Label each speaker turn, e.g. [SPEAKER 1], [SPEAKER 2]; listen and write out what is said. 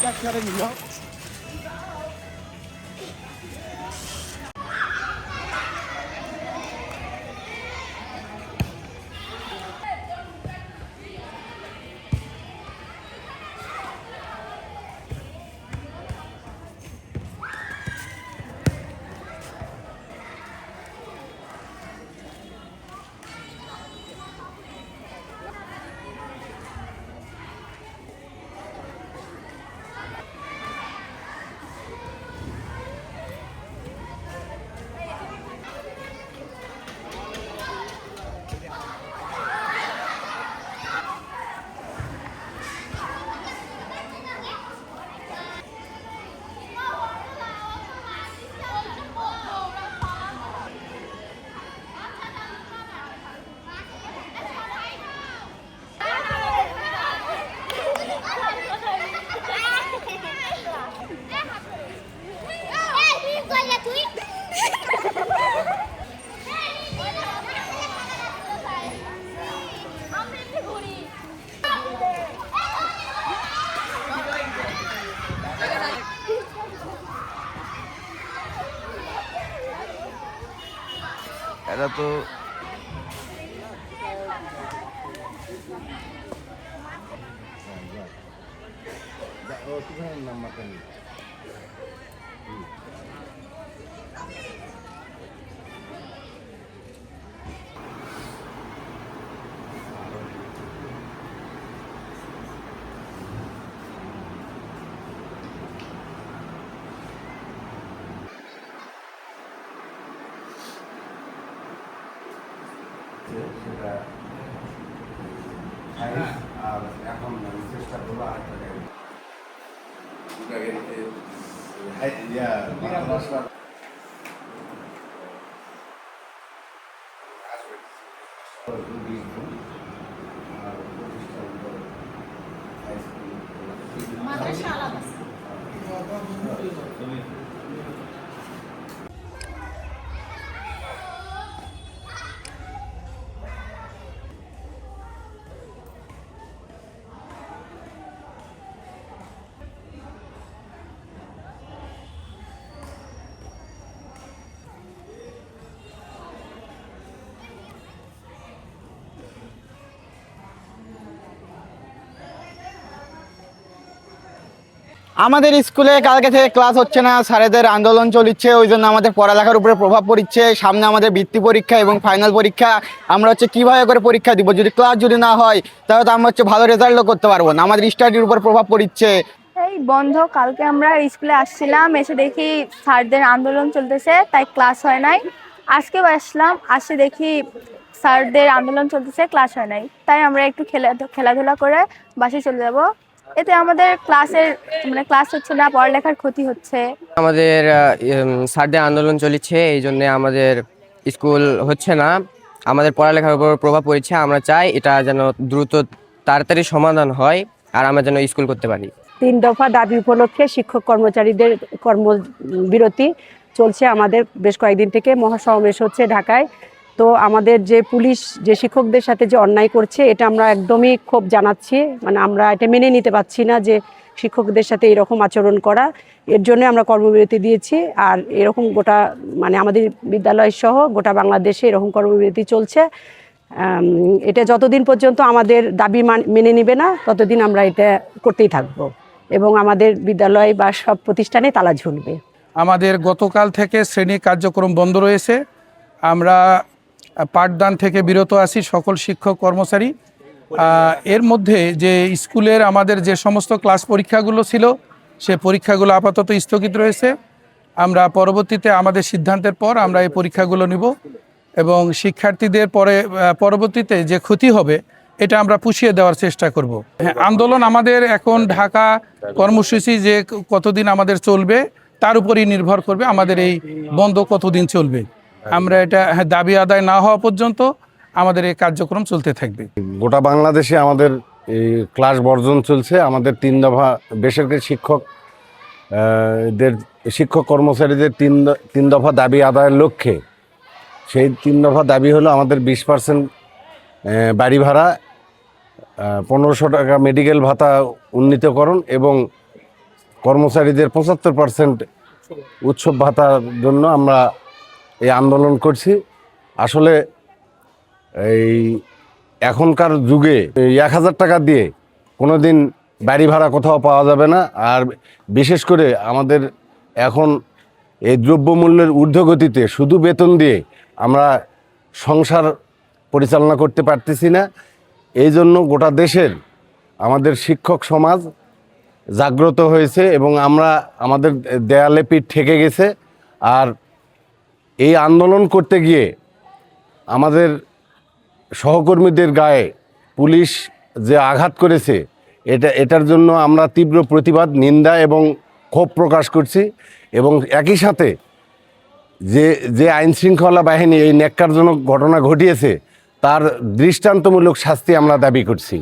[SPEAKER 1] Cắt 女王
[SPEAKER 2] এরা তো
[SPEAKER 3] সেটা আর এখন চেষ্টা করব আরেকটা গাড়ি দুটা গাড়িতে হাই ইয়া
[SPEAKER 1] আমাদের স্কুলে কালকে থেকে ক্লাস হচ্ছে না, স্যারেদের আন্দোলন চলছে, ওই জন্য আমাদের পড়ালেখার উপরে প্রভাব পড়ছে। সামনে আমাদের বৃত্তি পরীক্ষা এবং ফাইনাল পরীক্ষা, আমরা হচ্ছে কীভাবে করে পরীক্ষা দিব, যদি ক্লাস যদি না হয়, তাহলে তো আমরা হচ্ছে ভালো রেজাল্টও করতে পারব না। আমাদের স্টাডির উপর প্রভাব পড়ছে।
[SPEAKER 4] এই বন্ধ, কালকে আমরা স্কুলে আসছিলাম, এসে দেখি স্যারদের আন্দোলন চলতেছে, তাই ক্লাস হয় নাই। আজকেও আসলাম, আসে দেখি স্যারদের আন্দোলন চলতেছে ক্লাস হয় নাই। তাই আমরা একটু খেলা খেলাধুলা করে বাসে চলে যাব। এতে আমাদের ক্লাসের মানে ক্লাস হচ্ছে না পড়ালেখার ক্ষতি হচ্ছে।
[SPEAKER 5] আমাদের আহ, স্যারদের আন্দোলন চলেছে এই জন্য আমাদের স্কুল হচ্ছে না। আমাদের পড়ালেখার উপর প্রভাব পড়েছে আমরা চাই এটা যেন দ্রুত তাড়াতাড়ি সমাধান হয় আর আমরা যেন স্কুল করতে পারি।
[SPEAKER 6] তিন দফা দাবি উপলক্ষে শিক্ষক কর্মচারীদের কর্মবিরতি চলছে আমাদের। বেশ কয়েকদিন থেকে মহাসমাবেশ হচ্ছে ঢাকায়। তো আমাদের যে পুলিশ, যে শিক্ষকদের সাথে যে অন্যায় করছে, এটা আমরা একদমই ক্ষোভ জানাচ্ছি। মানে আমরা এটা মেনে নিতে পারছি না যে শিক্ষকদের সাথে এরকম আচরণ করা। এর জন্য আমরা কর্মবিরতি দিয়েছি। আর এরকম গোটা মানে আমাদের বিদ্যালয় সহ গোটা বাংলাদেশে এরকম কর্মবিরতি চলছে। এটা যতদিন পর্যন্ত আমাদের দাবি মেনে নিবে না, ততদিন আমরা এটা করতেই থাকব। এবং আমাদের বিদ্যালয় বা সব প্রতিষ্ঠানে তালা ঝুলবে।
[SPEAKER 7] আমাদের গতকাল থেকে শ্রেণি কার্যক্রম বন্ধ রয়েছে। আমরা পাঠদান থেকে বিরত আছি সকল শিক্ষক কর্মচারী। এর মধ্যে যে স্কুলের আমাদের যে সমস্ত ক্লাস পরীক্ষাগুলো ছিল, সে পরীক্ষাগুলো আপাতত স্থগিত রয়েছে। আমরা পরবর্তীতে আমাদের সিদ্ধান্তের পর আমরা এই পরীক্ষাগুলো নিব এবং শিক্ষার্থীদের পরে পরবর্তীতে যে ক্ষতি হবে, এটা আমরা পুষিয়ে দেওয়ার চেষ্টা করব। হ্যাঁ আন্দোলন আমাদের এখন ঢাকা কর্মসূচি যে কতদিন আমাদের চলবে, তার উপরই নির্ভর করবে আমাদের এই বন্ধ কতদিন চলবে। আমরা এটা হ্যাঁ, দাবি আদায় না হওয়া পর্যন্ত আমাদের এই কার্যক্রম চলতে থাকবে।
[SPEAKER 3] গোটা বাংলাদেশে আমাদের এই ক্লাস বর্জন চলছে। আমাদের তিন দফা বেসরকারি শিক্ষক দের শিক্ষক কর্মচারীদের তিন তিন দফা দাবি আদায়ের লক্ষ্যে। সেই তিন দফা দাবি হলো আমাদের বিশ পার্সেন্ট বাড়ি ভাড়া পনেরোশো টাকা মেডিকেল ভাতা উন্নীতকরণ এবং কর্মচারীদের পঁচাত্তর পার্সেন্ট উৎসব ভাতার জন্য আমরা এই আন্দোলন করছি। আসলে এই এখনকার যুগে এক হাজার টাকা দিয়ে কোনো দিন বাড়ি ভাড়া কোথাও পাওয়া যাবে না। আর বিশেষ করে আমাদের এখন এই দ্রব্যমূল্যের ঊর্ধ্বগতিতে শুধু বেতন দিয়ে আমরা সংসার পরিচালনা করতে পারতেছি না। এই জন্য গোটা দেশের আমাদের শিক্ষক সমাজ জাগ্রত হয়েছে এবং আমরা আমাদের দেয়ালে পিঠ ঠেকে গেছে। আর এই আন্দোলন করতে গিয়ে আমাদের সহকর্মীদের গায়ে পুলিশ যে আঘাত করেছে, এটা, এটার জন্য আমরা তীব্র প্রতিবাদ, নিন্দা এবং ক্ষোভ প্রকাশ করছি এবং একই সাথে যে যে আইন শৃঙ্খলা বাহিনী এই ন্যাক্কারজনক ঘটনা ঘটিয়েছে, তার দৃষ্টান্তমূলক শাস্তি আমরা দাবি করছি।